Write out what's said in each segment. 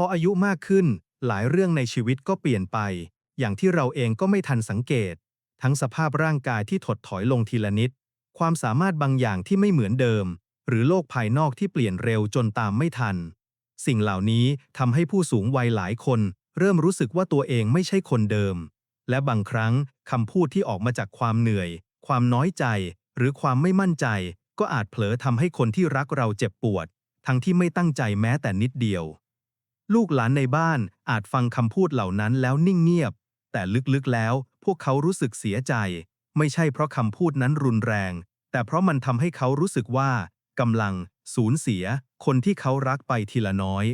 พออายุมากขึ้น หลายเรื่องในชีวิตก็เปลี่ยนไป อย่างที่เราเองก็ไม่ทันสังเกต ทั้งสภาพร่างกายที่ถดถอยลงทีละนิด ความสามารถบางอย่างที่ไม่เหมือนเดิม หรือโลกภายนอกที่เปลี่ยนเร็วจนตามไม่ทัน สิ่งเหล่านี้ทำให้ผู้สูงวัยหลายคน เริ่มรู้สึกว่าตัวเองไม่ใช่คนเดิม และบางครั้งคำพูดที่ออกมาจากความเหนื่อย ความน้อยใจ หรือความไม่มั่นใจ ก็อาจเผลอทำให้คนที่รักเราเจ็บปวด ทั้งที่ไม่ตั้งใจแม้แต่นิดเดียว ลูกหลานในบ้านอาจฟังคำพูดเหล่านั้นแล้วนิ่งเงียบ แต่ลึกๆแล้วพวกเขารู้สึกเสียใจ ไม่ใช่เพราะคำพูดนั้นรุนแรง แต่เพราะมันทำให้เขารู้สึกว่ากำลังสูญเสีย คนที่เขารักไปทีละน้อย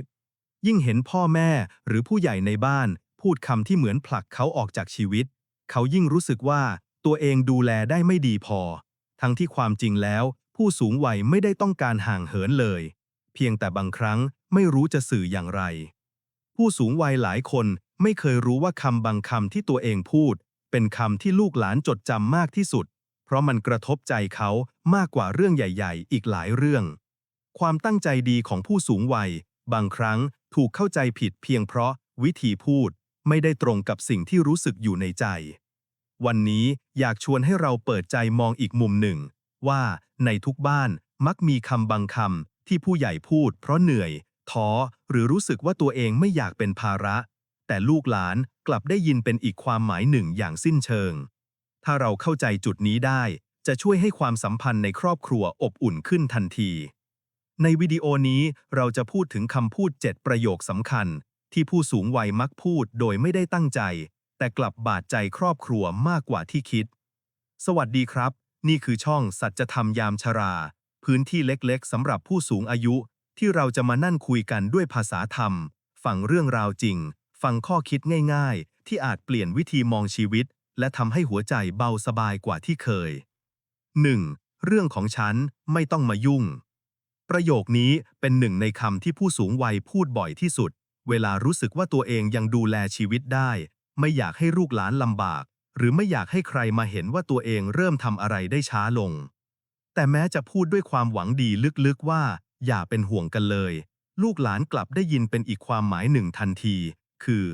ยิ่งเห็นพ่อแม่หรือผู้ใหญ่ในบ้าน พูดคำที่เหมือนผลักเขาออกจากชีวิต เขายิ่งรู้สึกว่าตัวเองดูแลได้ไม่ดีพอ ทั้งที่ความจริงแล้ว ผู้สูงวัยไม่ได้ต้องการห่างเหินเลย เพียงแต่บางครั้งไม่รู้จะสื่ออย่างไร ผู้สูงวัยหลายคนไม่เคยรู้ว่าคำบางคำที่ตัวเองพูด เป็นคำที่ลูกหลานจดจำมากที่สุด เพราะมันกระทบใจเขามากกว่าเรื่องใหญ่ ๆ อีกหลายเรื่อง ความตั้งใจดีของผู้สูงวัย บางครั้งถูกเข้าใจผิดเพียงเพราะวิธีพูดไม่ได้ตรงกับสิ่งที่รู้สึกอยู่ในใจ วันนี้อยากชวนให้เราเปิดใจมองอีกมุมหนึ่ง ว่าในทุกบ้านมักมีคำบางคำ ที่ผู้ใหญ่พูดเพราะเหนื่อย ท้อ หรือรู้สึกว่าตัวเองไม่อยากเป็นภาระ แต่ลูกหลานกลับได้ยินเป็นอีกความหมายหนึ่งอย่างสิ้นเชิง ถ้าเราเข้าใจจุดนี้ได้ จะช่วยให้ความสัมพันธ์ในครอบครัวอบอุ่นขึ้นทันที ในวิดีโอนี้เราจะพูดถึงคำพูด 7 ประโยคสำคัญ ที่ผู้สูงวัยมักพูดโดยไม่ได้ตั้งใจ แต่กลับบาดใจครอบครัวมากกว่าที่คิด สวัสดีครับ นี่คือช่องสัจธรรมยามชรา พื้นที่เล็กๆสำหรับผู้สูงอายุ ที่เราจะมานั่นคุยกันด้วยภาษาธรรม ฟังเรื่องราวจริง ฟังข้อคิดง่ายๆ ที่อาจเปลี่ยนวิธีมองชีวิต และทำให้หัวใจเบาสบายกว่าที่เคย 1. เรื่องของฉันไม่ต้องมายุ่ง ประโยคนี้เป็นหนึ่งในคำที่ผู้สูงวัยพูดบ่อยที่สุด เวลารู้สึกว่าตัวเองยังดูแลชีวิตได้ ไม่อยากให้ลูกหลานลำบาก หรือไม่อยากให้ใครมาเห็นว่าตัวเองเริ่มทำอะไรได้ช้าลง แต่แม้จะพูดด้วยความหวังดีลึกๆว่า อย่าเป็นห่วงกันเลย ลูกหลานกลับได้ยินเป็นอีกความหมายหนึ่งทันที คือ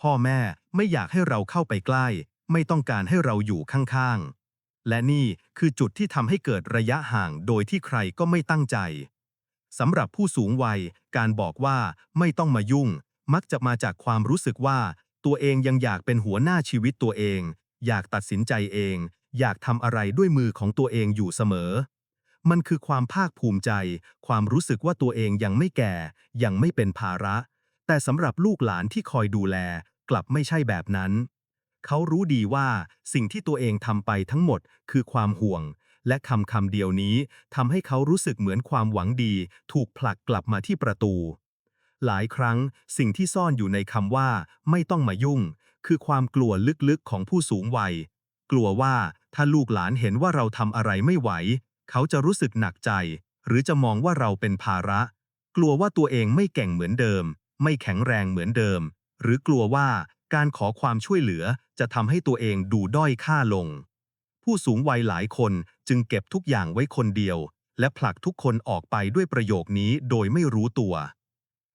พ่อแม่ไม่อยากให้เราเข้าไปใกล้ ไม่ต้องการให้เราอยู่ข้างๆ และนี่คือจุดที่ทำให้เกิดระยะห่างโดยที่ใครก็ไม่ตั้งใจสำหรับผู้สูงวัย การบอกว่าไม่ต้องมายุ่ง มักจะมาจากความรู้สึกว่า ตัวเองยังอยากเป็นหัวหน้าชีวิตตัวเอง อยากตัดสินใจเอง อยากทำอะไรด้วยมือของตัวเองอยู่เสมอ มันคือความภาคภูมิใจ ความรู้สึกว่าตัวเองยังไม่แก่ ยังไม่เป็นภาระ แต่สำหรับลูกหลานที่คอยดูแล กลับไม่ใช่แบบนั้น เขารู้ดีว่าสิ่งที่ตัวเองทำไปทั้งหมดคือความห่วง และคำคำเดียวนี้ทำให้เขารู้สึกเหมือนความหวังดี ถูกผลักกลับมาที่ประตู หลายครั้งสิ่งที่ซ่อนอยู่ในคำว่า ไม่ต้องมายุ่ง คือความกลัวลึกๆของผู้สูงวัยกลัวว่า ถ้าลูกหลานเห็นว่าเราทำอะไรไม่ไหว เขาจะรู้สึกหนักใจ หรือจะมองว่าเราเป็นภาระ กลัวว่าตัวเองไม่เก่งเหมือนเดิม ไม่แข็งแรงเหมือนเดิม หรือกลัวว่าการขอความช่วยเหลือจะทำให้ตัวเองดูด้อยค่าลง ผู้สูงวัยหลายคนจึงเก็บทุกอย่างไว้คนเดียว และผลักทุกคนออกไปด้วยประโยคนี้โดยไม่รู้ตัว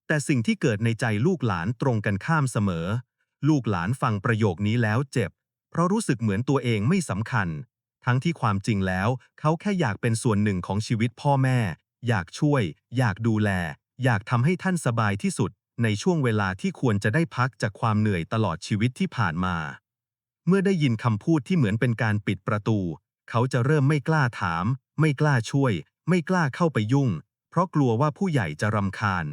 แต่สิ่งที่เกิดในใจลูกหลานตรงกันข้ามเสมอ ลูกหลานฟังประโยคนี้แล้วเจ็บ เพราะรู้สึกเหมือนตัวเองไม่สำคัญ ทั้งที่ความจริงแล้ว เขาแค่อยากเป็นส่วนหนึ่งของชีวิตพ่อแม่ อยากช่วย อยากดูแล อยากทำให้ท่านสบายที่สุด ในช่วงเวลาที่ควรจะได้พักจากความเหนื่อยตลอดชีวิตที่ผ่านมา เมื่อได้ยินคำพูดที่เหมือนเป็นการปิดประตู เขาจะเริ่มไม่กล้าถาม ไม่กล้าช่วย ไม่กล้าเข้าไปยุ่ง เพราะกลัวว่าผู้ใหญ่จะรำคาญ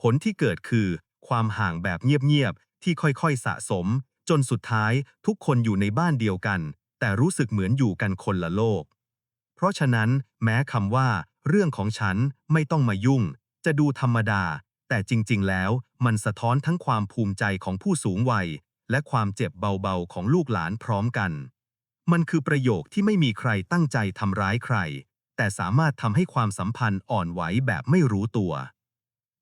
ผลที่เกิดคือ ความห่างแบบเงียบๆที่ค่อยๆสะสม จนสุดท้ายทุกคนอยู่ในบ้านเดียวกัน แต่รู้สึกเหมือนอยู่กันคนละโลก เพราะฉะนั้นแม้คำว่า เรื่องของฉันไม่ต้องมายุ่ง จะดูธรรมดา แต่จริงๆ แล้วมันสะท้อนทั้งความภูมิใจของผู้สูงวัย และความเจ็บเบาๆของลูกหลานพร้อมกัน มันคือประโยคที่ไม่มีใครตั้งใจทำร้ายใคร แต่สามารถทำให้ความสัมพันธ์อ่อนไหวแบบไม่รู้ตัว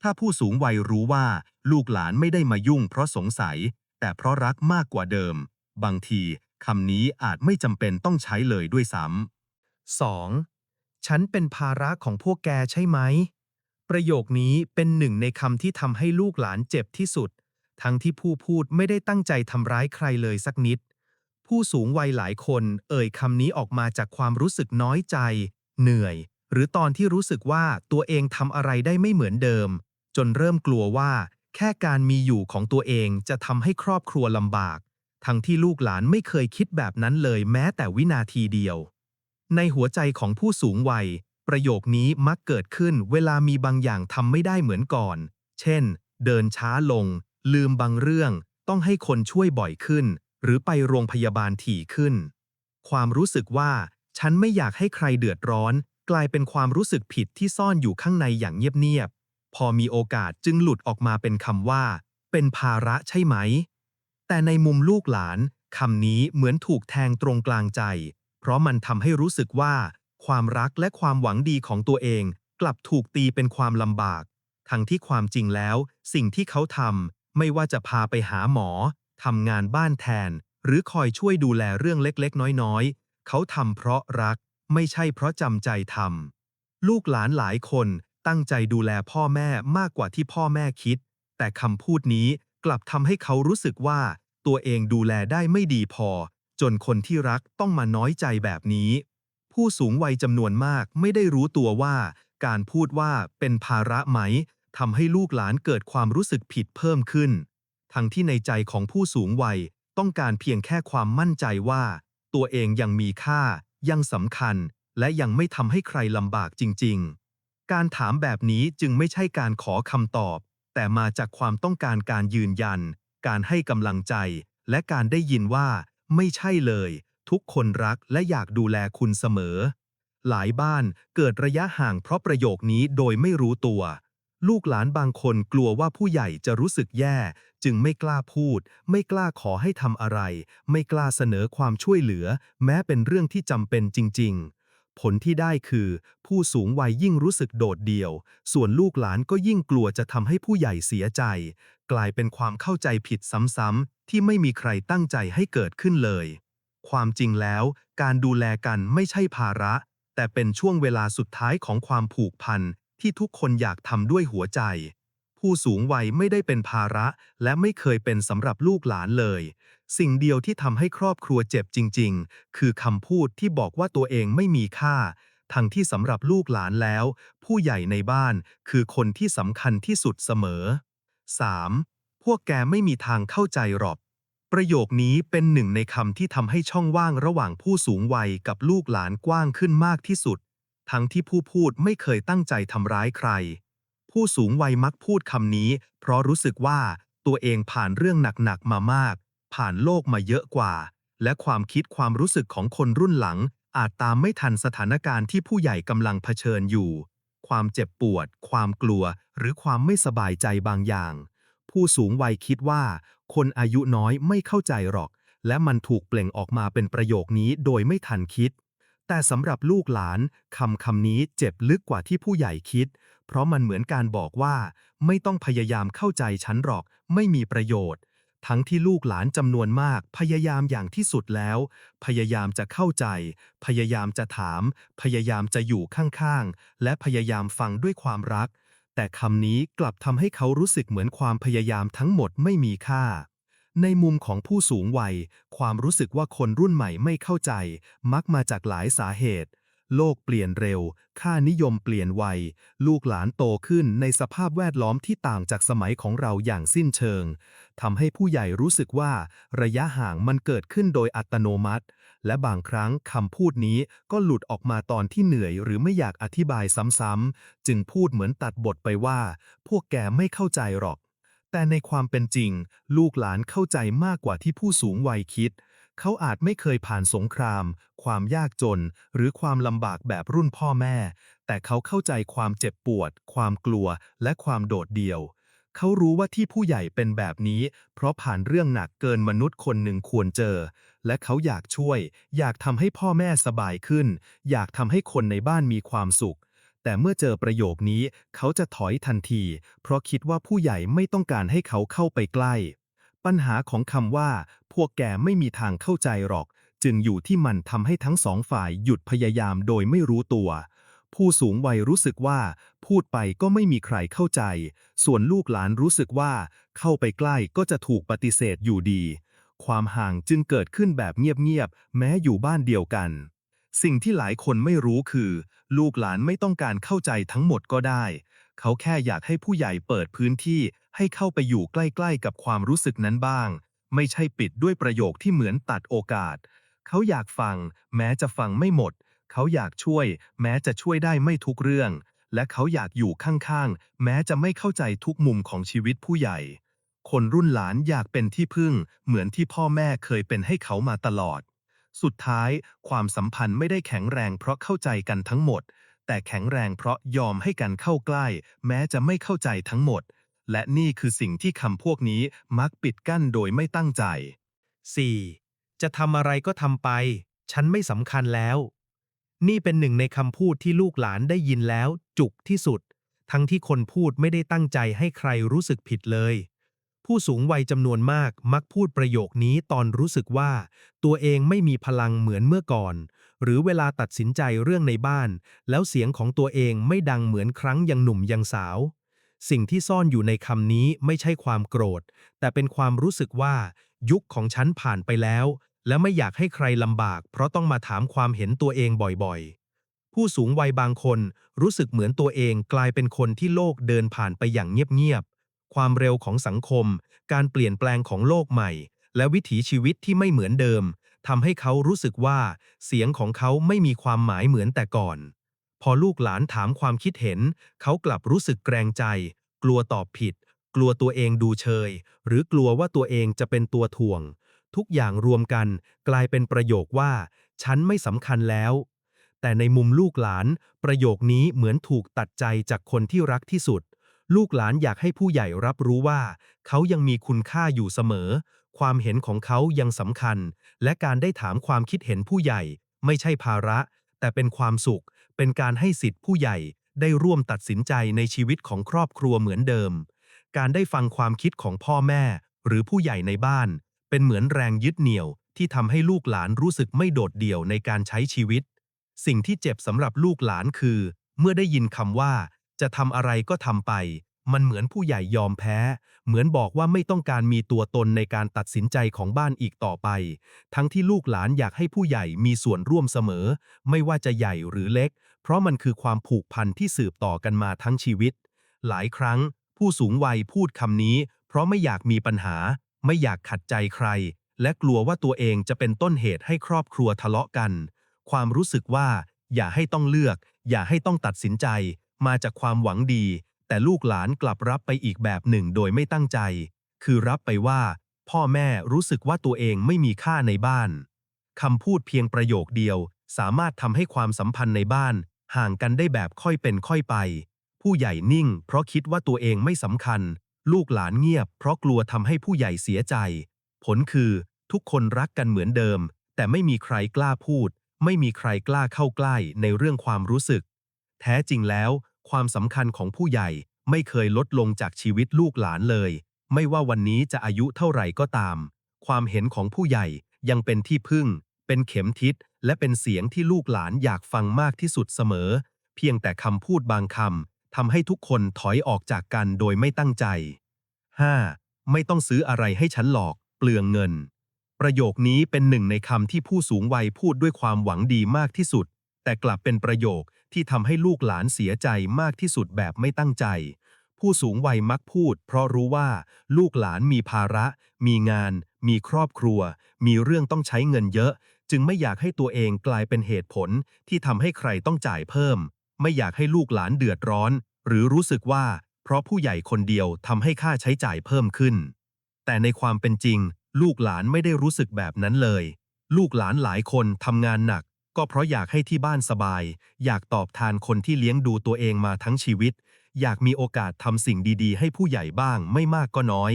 ถ้าผู้สูงวัยรู้ว่า ลูกหลานไม่ได้มายุ่งเพราะสงสัย แต่เพราะรักมากกว่าเดิม บางทีคำนี้อาจไม่จำเป็นต้องใช้เลยด้วยซ้ำ 2. ฉันเป็นภาระของพวกแกใช่ไหมปประโยคนี้เป็นหนึ่งในคำที่ทำให้ลูกหลานเจ็บที่สุด ทั้งที่ผู้พูดไม่ได้ตั้งใจทำร้ายใครเลยสักนิด ผู้สูงวัยหลายคนเอ่ยคำนี้ออกมาจากความรู้สึกน้อยใจ เหนื่อย หรือตอนที่รู้สึกว่าตัวเองทำอะไรได้ไม่เหมือนเดิม จนเริ่มกลัวว่า แค่การมีอยู่ของตัวเองจะทำให้ครอบครัวลำบาก ทั้งที่ลูกหลานไม่เคยคิดแบบนั้นเลยแม้แต่วินาทีเดียว ในหัวใจของผู้สูงวัย ประโยคนี้มักเกิดขึ้นเวลามีบางอย่างทำไม่ได้เหมือนก่อน เช่น เดินช้าลง ลืมบางเรื่อง ต้องให้คนช่วยบ่อยขึ้น หรือไปโรงพยาบาลถี่ขึ้น ความรู้สึกว่า ฉันไม่อยากให้ใครเดือดร้อน กลายเป็นความรู้สึกผิดที่ซ่อนอยู่ข้างในอย่างเงียบๆ พอมีโอกาสจึงหลุดออกมาเป็นคำว่า เป็นภาระใช่ไหม แต่ในมุมลูกหลานคำนี้เหมือนถูกแทงตรงกลางใจ เพราะมันทำให้รู้สึกว่า ความรักและความหวังดีของตัวเอง กลับถูกตีเป็นความลำบาก ทั้งที่ความจริงแล้ว สิ่งที่เขาทำไม่ว่าจะพาไปหาหมอทำงานบ้านแทน หรือคอยช่วยดูแลเรื่องเล็กๆ น้อยๆ เขาทำเพราะรัก ไม่ใช่เพราะจำใจทำลูกหลานหลายคน ตั้งใจดูแลพ่อแม่มากกว่าที่พ่อแม่คิด แต่คำพูดนี้กลับทำให้เขารู้สึกว่า ตัวเองดูแลได้ไม่ดีพอ จนคนที่รักต้องมาน้อยใจแบบนี้ ผู้สูงวัยจำนวนมากไม่ได้รู้ตัวว่า การพูดว่าเป็นภาระไหมทำให้ลูกหลานเกิดความรู้สึกผิดเพิ่มขึ้น ทั้งที่ในใจของผู้สูงวัยต้องการเพียงแค่ความมั่นใจว่า ตัวเองยังมีค่า ยังสำคัญ และยังไม่ทำให้ใครลำบากจริง ๆ การถามแบบนี้จึงไม่ใช่การขอคำตอบ แต่มาจากความต้องการการยืนยัน การให้กำลังใจ และการได้ยินว่า ไม่ใช่เลย ทุกคนรักและอยากดูแลคุณเสมอ หลายบ้านเกิดระยะห่างเพราะประโยคนี้โดยไม่รู้ตัว ลูกหลานบางคนกลัวว่าผู้ใหญ่จะรู้สึกแย่ จึงไม่กล้าพูด ไม่กล้าขอให้ทำอะไร ไม่กล้าเสนอความช่วยเหลือ แม้เป็นเรื่องที่จำเป็นจริง ๆ ผลที่ได้คือ ผู้สูงวัยยิ่งรู้สึกโดดเดี่ยว ส่วนลูกหลานก็ยิ่งกลัวจะทำให้ผู้ใหญ่เสียใจ กลายเป็นความเข้าใจผิดซ้ำๆที่ไม่มีใครตั้งใจให้เกิดขึ้นเลย ความจริงแล้ว การดูแลกันไม่ใช่ภาระ แต่เป็นช่วงเวลาสุดท้ายของความผูกพันที่ทุกคนอยากทำด้วยหัวใจ ผู้สูงวัยไม่ได้เป็นภาระ และไม่เคยเป็นสำหรับลูกหลานเลย สิ่งเดียวที่ทำให้ครอบครัวเจ็บจริง ๆ คือคำพูดที่บอกว่าตัวเองไม่มีค่า ทั้งที่สำหรับลูกหลานแล้ว ผู้ใหญ่ในบ้านคือคนที่สำคัญที่สุดเสมอ 3. พวกแกไม่มีทางเข้าใจหรอก ประโยคนี้เป็นหนึ่งในคำที่ทำให้ช่องว่างระหว่างผู้สูงวัยกับลูกหลานกว้างขึ้นมากที่สุด ทั้งที่ผู้พูดไม่เคยตั้งใจทำร้ายใคร ผู้สูงวัยมักพูดคำนี้ เพราะรู้สึกว่าตัวเองผ่านเรื่องหนักๆมามาก ผ่านโลกมาเยอะกว่า และความคิดความรู้สึกของคนรุ่นหลัง อาจตามไม่ทันสถานการณ์ที่ผู้ใหญ่กำลังเผชิญอยู่ ความเจ็บปวด ความกลัว หรือความไม่สบายใจบางอย่าง ผู้สูงวัยคิดว่า คนอายุน้อยไม่เข้าใจหรอก และมันถูกเปล่งออกมาเป็นประโยคนี้โดยไม่ทันคิด แต่สำหรับลูกหลานคำคำนี้เจ็บลึกกว่าที่ผู้ใหญ่คิด เพราะมันเหมือนการบอกว่า ไม่ต้องพยายามเข้าใจฉันหรอก ไม่มีประโยชน์ ทั้งที่ลูกหลานจำนวนมากพยายามอย่างที่สุดแล้ว พยายามจะเข้าใจ พยายามจะถาม พยายามจะอยู่ข้างๆ และพยายามฟังด้วยความรัก แต่คำนี้กลับทำให้เขารู้สึกเหมือนความพยายามทั้งหมดไม่มีค่า ในมุมของผู้สูงวัย ความรู้สึกว่าคนรุ่นใหม่ไม่เข้าใจ มักมาจากหลายสาเหตุ โลกเปลี่ยนเร็ว ค่านิยมเปลี่ยนไว ลูกหลานโตขึ้นในสภาพแวดล้อมที่ต่างจากสมัยของเราอย่างสิ้นเชิง ทำให้ผู้ใหญ่รู้สึกว่า ระยะห่างมันเกิดขึ้นโดยอัตโนมัติ และบางครั้งคำพูดนี้ก็หลุดออกมาตอนที่เหนื่อย หรือไม่อยากอธิบายซ้ำๆ จึงพูดเหมือนตัดบทไปว่า พวกแกไม่เข้าใจหรอก แต่ในความเป็นจริง ลูกหลานเข้าใจมากกว่าที่ผู้สูงวัยคิด เขาอาจไม่เคยผ่านสงคราม ความยากจน หรือความลำบากแบบรุ่นพ่อแม่ แต่เขาเข้าใจความเจ็บปวด ความกลัว และความโดดเดี่ยว เขารู้ว่าที่ผู้ใหญ่เป็นแบบนี้ เพราะผ่านเรื่องหนักเกินมนุษย์คนหนึ่งควรเจอ และเขาอยากช่วย อยากทำให้พ่อแม่สบายขึ้น อยากทำให้คนในบ้านมีความสุขแต่เมื่อเจอประโยคนี้เขาจะถอยทันที เพราะคิดว่าผู้ใหญ่ไม่ต้องการให้เขาเข้าไปใกล้ ปัญหาของคำว่า พวกแกไม่มีทางเข้าใจหรอก จึงอยู่ที่มันทำให้ทั้งสองฝ่ายหยุดพยายามโดยไม่รู้ตัว ผู้สูงวัยรู้สึกว่า พูดไปก็ไม่มีใครเข้าใจ ส่วนลูกหลานรู้สึกว่า เข้าไปใกล้ก็จะถูกปฏิเสธอยู่ดี ความห่างจึงเกิดขึ้นแบบเงียบๆแม้อยู่บ้านเดียวกัน สิ่งที่หลายคนไม่รู้คือ ลูกหลานไม่ต้องการเข้าใจทั้งหมดก็ได้ เขาแค่อยากให้ผู้ใหญ่เปิดพื้นที่ ให้เข้าไปอยู่ใกล้ๆกับความรู้สึกนั้นบ้าง ไม่ใช่ปิดด้วยประโยคที่เหมือนตัดโอกาส เขาอยากฟัง แม้จะฟังไม่หมด เขาอยากช่วย แม้จะช่วยได้ไม่ทุกเรื่อง และเขาอยากอยู่ข้างๆ แม้จะไม่เข้าใจทุกมุมของชีวิตผู้ใหญ่ คนรุ่นหลานอยากเป็นที่พึ่ง เหมือนที่พ่อแม่เคยเป็นให้เขามาตลอด สุดท้าย ความสัมพันธ์ไม่ได้แข็งแรงเพราะเข้าใจกันทั้งหมดแต่แข็งแรงเพราะยอมให้กันเข้าใกล้ แม้จะไม่เข้าใจทั้งหมด และนี่คือสิ่งที่คำพวกนี้มักปิดกั้นโดยไม่ตั้งใจ 4. จะทำอะไรก็ทำไป ฉันไม่สำคัญแล้ว นี่เป็นหนึ่งในคำพูดที่ลูกหลานได้ยินแล้ว จุกที่สุด ทั้งที่คนพูดไม่ได้ตั้งใจให้ใครรู้สึกผิดเลย ผู้สูงวัยจำนวนมากมักพูดประโยคนี้ตอนรู้สึกว่า ตัวเองไม่มีพลังเหมือนเมื่อก่อน หรือเวลาตัดสินใจเรื่องในบ้าน แล้วเสียงของตัวเองไม่ดังเหมือนครั้งยังหนุ่มยังสาว สิ่งที่ซ่อนอยู่ในคำนี้ไม่ใช่ความโกรธ แต่เป็นความรู้สึกว่า ยุคของฉันผ่านไปแล้ว และไม่อยากให้ใครลำบาก เพราะต้องมาถามความเห็นตัวเองบ่อยๆ ผู้สูงวัยบางคนรู้สึกเหมือนตัวเองกลายเป็นคนที่โลกเดินผ่านไปอย่างเงียบๆ ความเร็วของสังคม การเปลี่ยนแปลงของโลกใหม่ และวิถีชีวิตที่ไม่เหมือนเดิมทำให้เขารู้สึกว่า เสียงของเขาไม่มีความหมายเหมือนแต่ก่อน พอลูกหลานถามความคิดเห็น เขากลับรู้สึกแกรงใจ กลัวตอบผิด กลัวตัวเองดูเชย หรือกลัวว่าตัวเองจะเป็นตัวถ่วง ทุกอย่างรวมกันกลายเป็นประโยคว่า ฉันไม่สำคัญแล้ว แต่ในมุมลูกหลาน ประโยคนี้เหมือนถูกตัดใจจากคนที่รักที่สุด ลูกหลานอยากให้ผู้ใหญ่รับรู้ว่า เขายังมีคุณค่าอยู่เสมอ ความเห็นของเขายังสำคัญ และการได้ถามความคิดเห็นผู้ใหญ่ ไม่ใช่ภาระ แต่เป็นความสุข เป็นการให้สิทธิผู้ใหญ่ได้ร่วมตัดสินใจในชีวิตของครอบครัวเหมือนเดิม การได้ฟังความคิดของพ่อแม่ หรือผู้ใหญ่ในบ้าน เป็นเหมือนแรงยึดเหนี่ยวที่ทำให้ลูกหลานรู้สึกไม่โดดเดี่ยวในการใช้ชีวิต สิ่งที่เจ็บสำหรับลูกหลานคือ เมื่อได้ยินคำว่า จะทำอะไรก็ทำไป มันเหมือนผู้ใหญ่ยอมแพ้ เหมือนบอกว่าไม่ต้องการมีตัวตนในการตัดสินใจของบ้านอีกต่อไป ทั้งที่ลูกหลานอยากให้ผู้ใหญ่มีส่วนร่วมเสมอ ไม่ว่าจะใหญ่หรือเล็ก เพราะมันคือความผูกพันที่สืบต่อกันมาทั้งชีวิต หลายครั้ง ผู้สูงวัยพูดคำนี้ เพราะไม่อยากมีปัญหา ไม่อยากขัดใจใคร และกลัวว่าตัวเองจะเป็นต้นเหตุให้ครอบครัวทะเลาะกัน ความรู้สึกว่า อย่าให้ต้องเลือก อย่าให้ต้องตัดสินใจ มาจากความหวังดี แต่ลูกหลานกลับรับไปอีกแบบหนึ่งโดยไม่ตั้งใจ คือรับไปว่า พ่อแม่รู้สึกว่าตัวเองไม่มีค่าในบ้านคำพูดเพียงประโยคเดียว สามารถทำให้ความสัมพันธ์ในบ้าน ห่างกันได้แบบค่อยเป็นค่อยไป ผู้ใหญ่นิ่ง เพราะคิดว่าตัวเองไม่สำคัญ ลูกหลานเงียบ เพราะกลัวทำให้ผู้ใหญ่เสียใจ ผลคือ ทุกคนรักกันเหมือนเดิม แต่ไม่มีใครกล้าพูด ไม่มีใครกล้าเข้าใกล้ในเรื่องความรู้สึก แท้จริงแล้ว ความสำคัญของผู้ใหญ่ไม่เคยลดลงจากชีวิตลูกหลานเลย ไม่ว่าวันนี้จะอายุเท่าไหร่ก็ตาม ความเห็นของผู้ใหญ่ยังเป็นที่พึ่ง เป็นเข็มทิศและเป็นเสียงที่ลูกหลานอยากฟังมากที่สุดเสมอ เพียงแต่คำพูดบางคำทำให้ทุกคนถอยออกจากกันโดยไม่ตั้งใจ 5. ไม่ต้องซื้ออะไรให้ฉันหลอกเปลืองเงิน ประโยคนี้เป็นหนึ่งในคำที่ผู้สูงวัยพูดด้วยความหวังดีมากที่สุด แต่กลับเป็นประโยคที่ทำให้ลูกหลานเสียใจมากที่สุดแบบไม่ตั้งใจ ผู้สูงวัยมักพูด เพราะรู้ว่าลูกหลานมีภาระ มีงาน มีครอบครัว มีเรื่องต้องใช้เงินเยอะ จึงไม่อยากให้ตัวเองกลายเป็นเหตุผลที่ทำให้ใครต้องจ่ายเพิ่ม ไม่อยากให้ลูกหลานเดือดร้อน หรือรู้สึกว่า เพราะผู้ใหญ่คนเดียวทำให้ค่าใช้จ่ายเพิ่มขึ้น แต่ในความเป็นจริง ลูกหลานไม่ได้รู้สึกแบบนั้นเลย ลูกหลานหลายคนทำงานหนัก ก็เพราะอยากให้ที่บ้านสบาย อยากตอบแทนคนที่เลี้ยงดูตัวเองมาทั้งชีวิต อยากมีโอกาสทำสิ่งดีๆ ให้ผู้ใหญ่บ้างไม่มากก็น้อย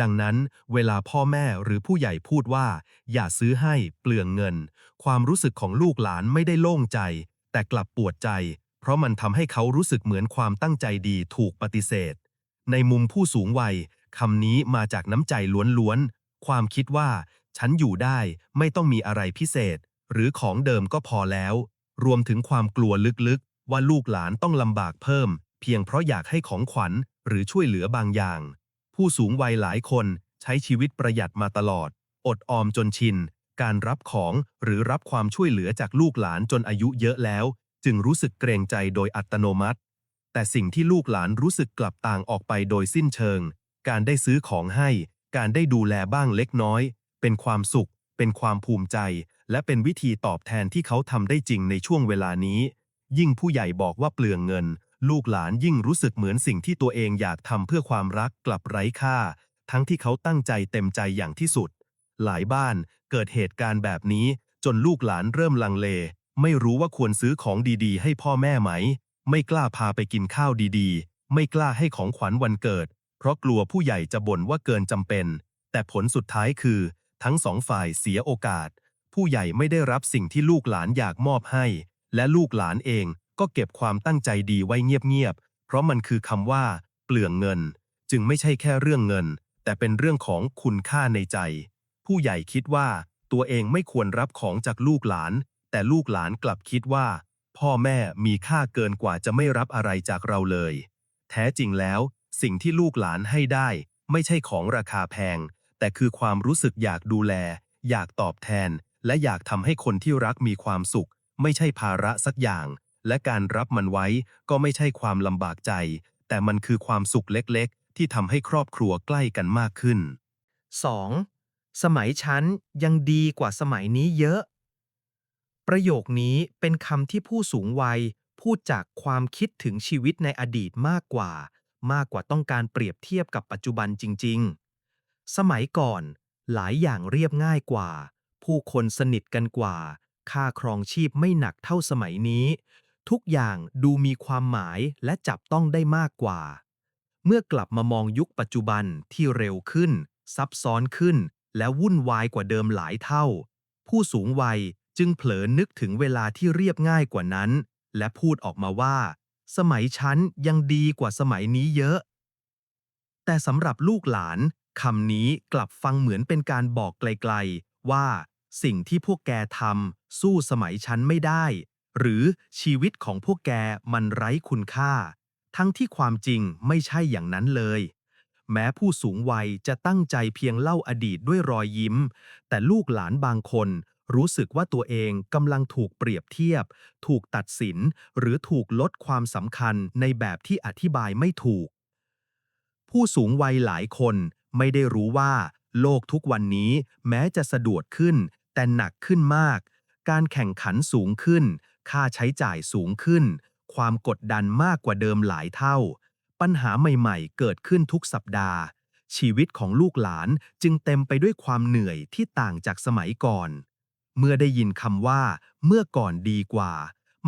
ดังนั้นเวลาพ่อแม่หรือผู้ใหญ่พูดว่า อย่าซื้อให้เปลืองเงิน ความรู้สึกของลูกหลานไม่ได้โล่งใจ แต่กลับปวดใจ เพราะมันทำให้เขารู้สึกเหมือนความตั้งใจดีถูกปฏิเสธ ในมุมผู้สูงวัยคำนี้มาจากน้ำใจล้วนๆความคิดว่า ฉันอยู่ได้ไม่ต้องมีอะไรพิเศษ หรือของเดิมก็พอแล้ว รวมถึงความกลัวลึกๆ ว่าลูกหลานต้องลำบากเพิ่ม เพียงเพราะอยากให้ของขวัญหรือช่วยเหลือบางอย่าง ผู้สูงวัยหลายคนใช้ชีวิตประหยัดมาตลอด อดออมจนชิน การรับของหรือรับความช่วยเหลือจากลูกหลานจนอายุเยอะแล้ว จึงรู้สึกเกรงใจโดยอัตโนมัติ แต่สิ่งที่ลูกหลานรู้สึกกลับต่างออกไปโดยสิ้นเชิง การได้ซื้อของให้ การได้ดูแลบ้างเล็กน้อย เป็นความสุข เป็นความภูมิใจ และเป็นวิธีตอบแทนที่เขาทำได้จริงในช่วงเวลานี้ ยิ่งผู้ใหญ่บอกว่าเปลืองเงิน ลูกหลานยิ่งรู้สึกเหมือนสิ่งที่ตัวเองอยากทำเพื่อความรักกลับไร้ค่า ทั้งที่เขาตั้งใจเต็มใจอย่างที่สุด หลายบ้านเกิดเหตุการณ์แบบนี้จนลูกหลานเริ่มลังเล ไม่รู้ว่าควรซื้อของดีๆ ให้พ่อแม่ไหม ไม่กล้าพาไปกินข้าวดีๆ ไม่กล้าให้ของขวัญวันเกิด เพราะกลัวผู้ใหญ่จะบ่นว่าเกินจำเป็น แต่ผลสุดท้ายคือ ทั้งสองฝ่ายเสียโอกาส ผู้ใหญ่ไม่ได้รับสิ่งที่ลูกหลานอยากมอบให้ และลูกหลานเองก็เก็บความตั้งใจดีไว้เงียบๆ เพราะมันคือคำว่า เปลืองเงิน จึงไม่ใช่แค่เรื่องเงิน แต่เป็นเรื่องของคุณค่าในใจ ผู้ใหญ่คิดว่าตัวเองไม่ควรรับของจากลูกหลาน แต่ลูกหลานกลับคิดว่า พ่อแม่มีค่าเกินกว่าจะไม่รับอะไรจากเราเลย แท้จริงแล้ว สิ่งที่ลูกหลานให้ได้ ไม่ใช่ของราคาแพง แต่คือความรู้สึกอยากดูแล อยากตอบแทน และอยากทำให้คนที่รักมีความสุข ไม่ใช่ภาระสักอย่าง และการรับมันไว้ก็ไม่ใช่ความลำบากใจ แต่มันคือความสุขเล็กๆ ที่ทำให้ครอบครัวใกล้กันมากขึ้น 2. สมัยฉันยังดีกว่าสมัยนี้เยอะ ประโยคนี้เป็นคำที่ผู้สูงวัยพูดจากความคิดถึงชีวิตในอดีตมากกว่า มากกว่าต้องการเปรียบเทียบกับปัจจุบันจริง ๆ สมัยก่อนหลายอย่างเรียบง่ายกว่า ผู้คนสนิทกันกว่า ค่าครองชีพไม่หนักเท่าสมัยนี้ ทุกอย่างดูมีความหมายและจับต้องได้มากกว่า เมื่อกลับมามองยุคปัจจุบันที่เร็วขึ้น ซับซ้อนขึ้น และวุ่นวายกว่าเดิมหลายเท่า ผู้สูงวัยจึงเผลอนึกถึงเวลาที่เรียบง่ายกว่านั้น และพูดออกมาว่า สมัยฉันยังดีกว่าสมัยนี้เยอะ แต่สำหรับลูกหลานคำนี้กลับฟังเหมือนเป็นการบอกไกลๆ ว่า สิ่งที่พวกแกทำสู้สมัยฉันไม่ได้ หรือชีวิตของพวกแกมันไร้คุณค่า ทั้งที่ความจริงไม่ใช่อย่างนั้นเลย แม้ผู้สูงวัยจะตั้งใจเพียงเล่าอดีตด้วยรอยยิ้ม แต่ลูกหลานบางคนรู้สึกว่าตัวเองกำลังถูกเปรียบเทียบ ถูกตัดสิน หรือถูกลดความสำคัญในแบบที่อธิบายไม่ถูก ผู้สูงวัยหลายคนไม่ได้รู้ว่า โลกทุกวันนี้แม้จะสะดวกขึ้น แต่หนักขึ้นมาก การแข่งขันสูงขึ้น ค่าใช้จ่ายสูงขึ้น ความกดดันมากกว่าเดิมหลายเท่า ปัญหาใหม่ๆ เกิดขึ้นทุกสัปดาห์ ชีวิตของลูกหลานจึงเต็มไปด้วยความเหนื่อยที่ต่างจากสมัยก่อน เมื่อได้ยินคำว่า เมื่อก่อนดีกว่า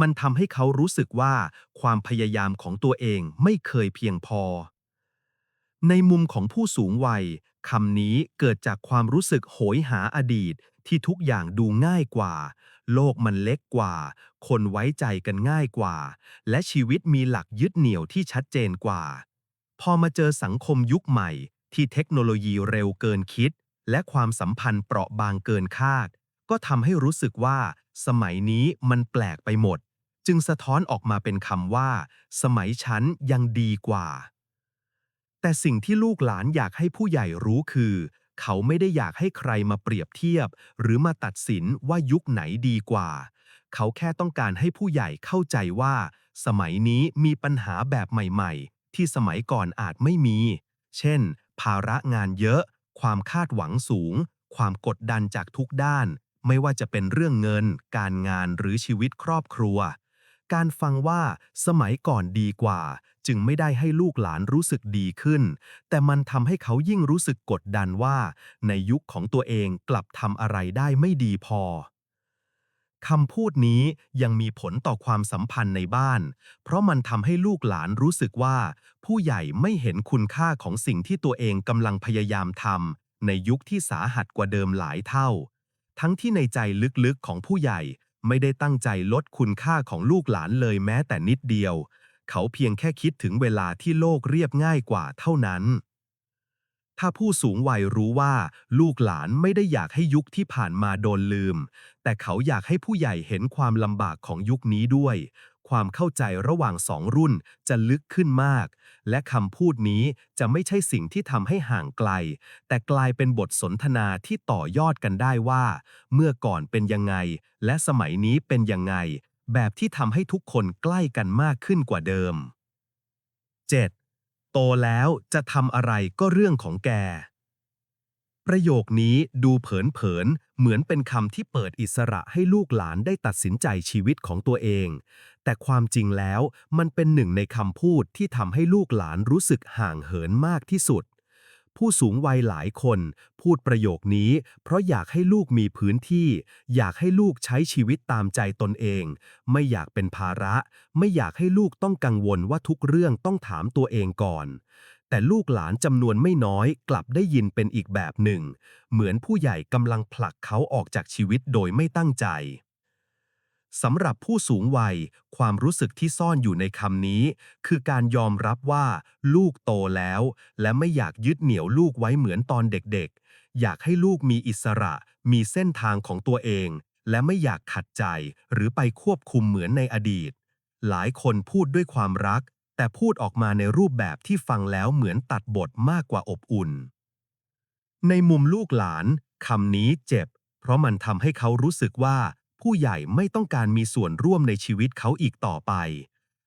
มันทำให้เขารู้สึกว่า ความพยายามของตัวเองไม่เคยเพียงพอในมุมของผู้สูงวัย คำนี้เกิดจากความรู้สึกโหยหาอดีต ที่ทุกอย่างดูง่ายกว่า โลกมันเล็กกว่า คนไว้ใจกันง่ายกว่า และชีวิตมีหลักยึดเหนี่ยวที่ชัดเจนกว่า พอมาเจอสังคมยุคใหม่ ที่เทคโนโลยีเร็วเกินคิด และความสัมพันธ์เปราะบางเกินคาด ก็ทำให้รู้สึกว่า สมัยนี้มันแปลกไปหมด จึงสะท้อนออกมาเป็นคำว่า สมัยฉันยังดีกว่า แต่สิ่งที่ลูกหลานอยากให้ผู้ใหญ่รู้คือ เขาไม่ได้อยากให้ใครมาเปรียบเทียบ หรือมาตัดสินว่ายุคไหนดีกว่า เขาแค่ต้องการให้ผู้ใหญ่เข้าใจว่า สมัยนี้มีปัญหาแบบใหม่ ๆ ที่สมัยก่อนอาจไม่มี เช่น ภาระงานเยอะ ความคาดหวังสูง ความกดดันจากทุกด้าน ไม่ว่าจะเป็นเรื่องเงิน การงานหรือชีวิตครอบครัว การฟังว่าสมัยก่อนดีกว่า จึงไม่ได้ให้ลูกหลานรู้สึกดีขึ้น แต่มันทำให้เขายิ่งรู้สึกกดดันว่า ในยุคของตัวเองกลับทำอะไรได้ไม่ดีพอคำพูดนี้ยังมีผลต่อความสัมพันธ์ในบ้าน เพราะมันทำให้ลูกหลานรู้สึกว่า ผู้ใหญ่ไม่เห็นคุณค่าของสิ่งที่ตัวเองกำลังพยายามทำในยุคที่สาหัสกว่าเดิมหลายเท่า ทั้งที่ในใจลึกๆของผู้ใหญ่ไม่ได้ตั้งใจลดคุณค่าของลูกหลานเลยแม้แต่นิดเดียว เขาเพียงแค่คิดถึงเวลาที่โลกเรียบง่ายกว่าเท่านั้น ถ้าผู้สูงวัยรู้ว่าลูกหลานไม่ได้อยากให้ยุคที่ผ่านมาโดนลืม แต่เขาอยากให้ผู้ใหญ่เห็นความลำบากของยุคนี้ด้วย ความเข้าใจระหว่างสองรุ่นจะลึกขึ้นมาก และคำพูดนี้จะไม่ใช่สิ่งที่ทำให้ห่างไกล แต่กลายเป็นบทสนทนาที่ต่อยอดกันได้ว่า เมื่อก่อนเป็นยังไง และสมัยนี้เป็นยังไง แบบที่ทำให้ทุกคนใกล้กันมากขึ้นกว่าเดิม 7. โตแล้วจะทำอะไรก็เรื่องของแก ประโยคนี้ดูเผินๆ เหมือนเป็นคำที่เปิดอิสระให้ลูกหลานได้ตัดสินใจชีวิตของตัวเอง แต่ความจริงแล้วมันเป็นหนึ่งในคำพูดที่ทำให้ลูกหลานรู้สึกห่างเหินมากที่สุด ผู้สูงวัยหลายคน พูดประโยคนี้ เพราะอยากให้ลูกมีพื้นที่ อยากให้ลูกใช้ชีวิตตามใจตนเอง ไม่อยากเป็นภาระ ไม่อยากให้ลูกต้องกังวลว่าทุกเรื่องต้องถามตัวเองก่อน แต่ลูกหลานจำนวนไม่น้อยกลับได้ยินเป็นอีกแบบหนึ่ง เหมือนผู้ใหญ่กำลังผลักเขาออกจากชีวิตโดยไม่ตั้งใจ สำหรับผู้สูงวัย ความรู้สึกที่ซ่อนอยู่ในคำนี้ คือการยอมรับว่า ลูกโตแล้ว และไม่อยากยึดเหนี่ยวลูกไว้เหมือนตอนเด็กๆ อยากให้ลูกมีอิสระ มีเส้นทางของตัวเอง และไม่อยากขัดใจ หรือไปควบคุมเหมือนในอดีต หลายคนพูดด้วยความรัก แต่พูดออกมาในรูปแบบที่ฟังแล้วเหมือนตัดบทมากกว่าอบอุ่น ในมุมลูกหลานคำนี้เจ็บ เพราะมันทำให้เขารู้สึกว่า ผู้ใหญ่ไม่ต้องการมีส่วนร่วมในชีวิตเขาอีกต่อไป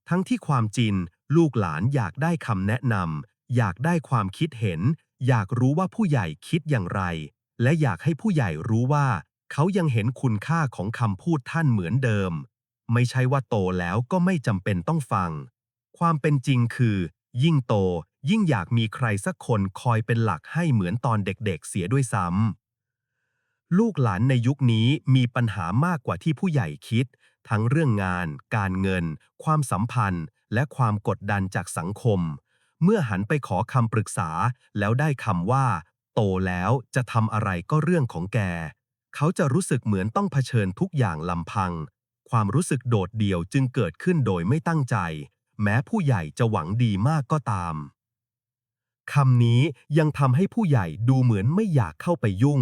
ทั้งที่ความจริง ลูกหลานอยากได้คำแนะนำอยากได้ความคิดเห็น อยากรู้ว่าผู้ใหญ่คิดอย่างไร และอยากให้ผู้ใหญ่รู้ว่า เขายังเห็นคุณค่าของคำพูดท่านเหมือนเดิม ไม่ใช่ว่าโตแล้วก็ไม่จำเป็นต้องฟัง ความเป็นจริงคือ ยิ่งโต ยิ่งอยากมีใครสักคนคอยเป็นหลักให้เหมือนตอนเด็กๆเสียด้วยซ้ำ ลูกหลานในยุคนี้มีปัญหามากกว่าที่ผู้ใหญ่คิด ทั้งเรื่องงาน การเงิน ความสัมพันธ์ และความกดดันจากสังคม เมื่อหันไปขอคำปรึกษา แล้วได้คำว่า โตแล้วจะทำอะไรก็เรื่องของแก เขาจะรู้สึกเหมือนต้องเผชิญทุกอย่างลำพัง ความรู้สึกโดดเดี่ยวจึงเกิดขึ้นโดยไม่ตั้งใจ แม้ผู้ใหญ่จะหวังดีมากก็ตาม คำนี้ยังทำให้ผู้ใหญ่ดูเหมือนไม่อยากเข้าไปยุ่ง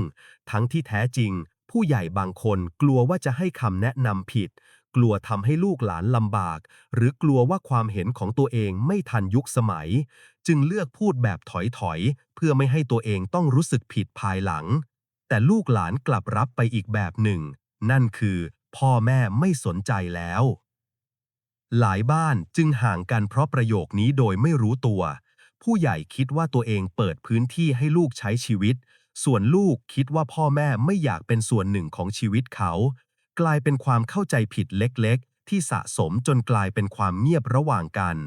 ทั้งที่แท้จริง ผู้ใหญ่บางคนกลัวว่าจะให้คำแนะนำผิด กลัวทำให้ลูกหลานลำบาก หรือกลัวว่าความเห็นของตัวเองไม่ทันยุคสมัย จึงเลือกพูดแบบถอยๆ เพื่อไม่ให้ตัวเองต้องรู้สึกผิดภายหลัง แต่ลูกหลานกลับรับไปอีกแบบหนึ่ง นั่นคือ พ่อแม่ไม่สนใจแล้ว หลายบ้านจึงห่างกันเพราะประโยคนี้โดยไม่รู้ตัว ผู้ใหญ่คิดว่าตัวเองเปิดพื้นที่ให้ลูกใช้ชีวิต ส่วนลูกคิดว่าพ่อแม่ไม่อยากเป็นส่วนหนึ่งของชีวิตเขา กลายเป็นความเข้าใจผิดเล็กๆ ที่สะสมจนกลายเป็นความเงียบระหว่างกัน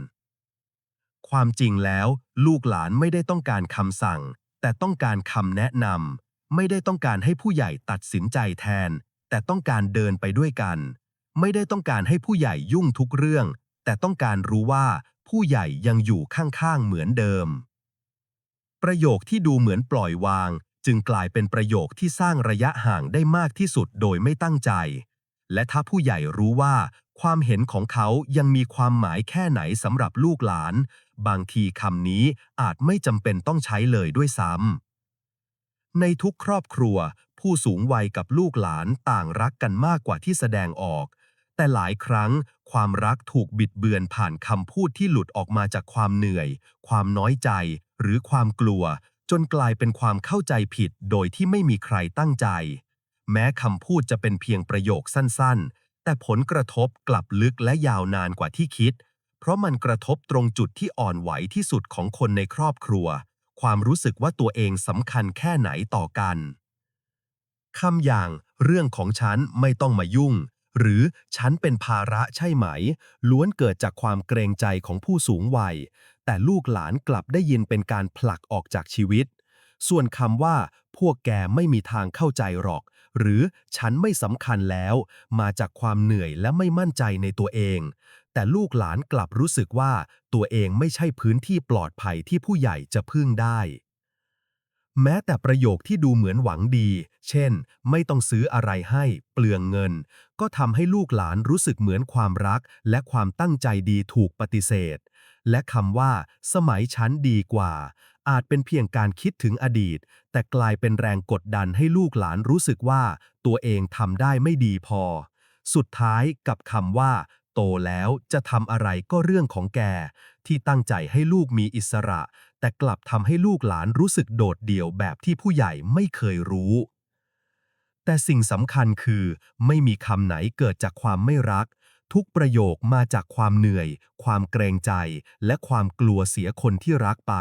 ความจริงแล้ว ลูกหลานไม่ได้ต้องการคำสั่ง แต่ต้องการคำแนะนำไม่ได้ต้องการให้ผู้ใหญ่ตัดสินใจแทน แต่ต้องการเดินไปด้วยกัน ไม่ได้ต้องการให้ผู้ใหญ่ยุ่งทุกเรื่อง แต่ต้องการรู้ว่าผู้ใหญ่ยังอยู่ข้างๆเหมือนเดิม ประโยคที่ดูเหมือนปล่อยวาง จึงกลายเป็นประโยคที่สร้างระยะห่างได้มากที่สุดโดยไม่ตั้งใจ และถ้าผู้ใหญ่รู้ว่า ความเห็นของเขายังมีความหมายแค่ไหนสำหรับลูกหลาน บางทีคำนี้อาจไม่จำเป็นต้องใช้เลยด้วยซ้ำในทุกครอบครัว ผู้สูงวัยกับลูกหลานต่างรักกันมากกว่าที่แสดงออก แต่หลายครั้ง ความรักถูกบิดเบือนผ่านคำพูดที่หลุดออกมาจากความเหนื่อย ความน้อยใจ หรือความกลัว จนกลายเป็นความเข้าใจผิดโดยที่ไม่มีใครตั้งใจ แม้คำพูดจะเป็นเพียงประโยคสั้นๆ แต่ผลกระทบกลับลึกและยาวนานกว่าที่คิด เพราะมันกระทบตรงจุดที่อ่อนไหวที่สุดของคนในครอบครัว ความรู้สึกว่าตัวเองสำคัญแค่ไหนต่อกันคำอย่างเรื่องของฉันไม่ต้องมายุ่ง หรือฉันเป็นภาระใช่ไหม ล้วนเกิดจากความเกรงใจของผู้สูงวัย แต่ลูกหลานกลับได้ยินเป็นการผลักออกจากชีวิต ส่วนคำว่า พวกแกไม่มีทางเข้าใจหรอก หรือฉันไม่สำคัญแล้ว มาจากความเหนื่อยและไม่มั่นใจในตัวเอง แต่ลูกหลานกลับรู้สึกว่า ตัวเองไม่ใช่พื้นที่ปลอดภัยที่ผู้ใหญ่จะพึ่งได้ แม้แต่ประโยคที่ดูเหมือนหวังดี เช่น ไม่ต้องซื้ออะไรให้ เปลืองเงิน ก็ทำให้ลูกหลานรู้สึกเหมือนความรัก และความตั้งใจดีถูกปฏิเสธ และคำว่า สมัยฉันดีกว่า อาจเป็นเพียงการคิดถึงอดีต แต่กลายเป็นแรงกดดันให้ลูกหลานรู้สึกว่า ตัวเองทำได้ไม่ดีพอ สุดท้ายกับคำว่า โตแล้วจะทำอะไรก็เรื่องของแก ที่ตั้งใจให้ลูกมีอิสระ แต่กลับทำให้ลูกหลานรู้สึกโดดเดี่ยวแบบที่ผู้ใหญ่ไม่เคยรู้ แต่สิ่งสำคัญคือ ไม่มีคำไหนเกิดจากความไม่รัก ทุกประโยคมาจากความเหนื่อย ความเกรงใจ และความกลัวเสียคนที่รักไป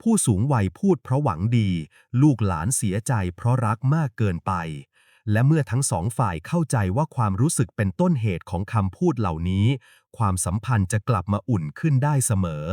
ผู้สูงวัยพูดเพราะหวังดี ลูกหลานเสียใจเพราะรักมากเกินไป และเมื่อทั้งสองฝ่ายเข้าใจว่าความรู้สึกเป็นต้นเหตุของคำพูดเหล่านี้ ความสัมพันธ์จะกลับมาอุ่นขึ้นได้เสมอ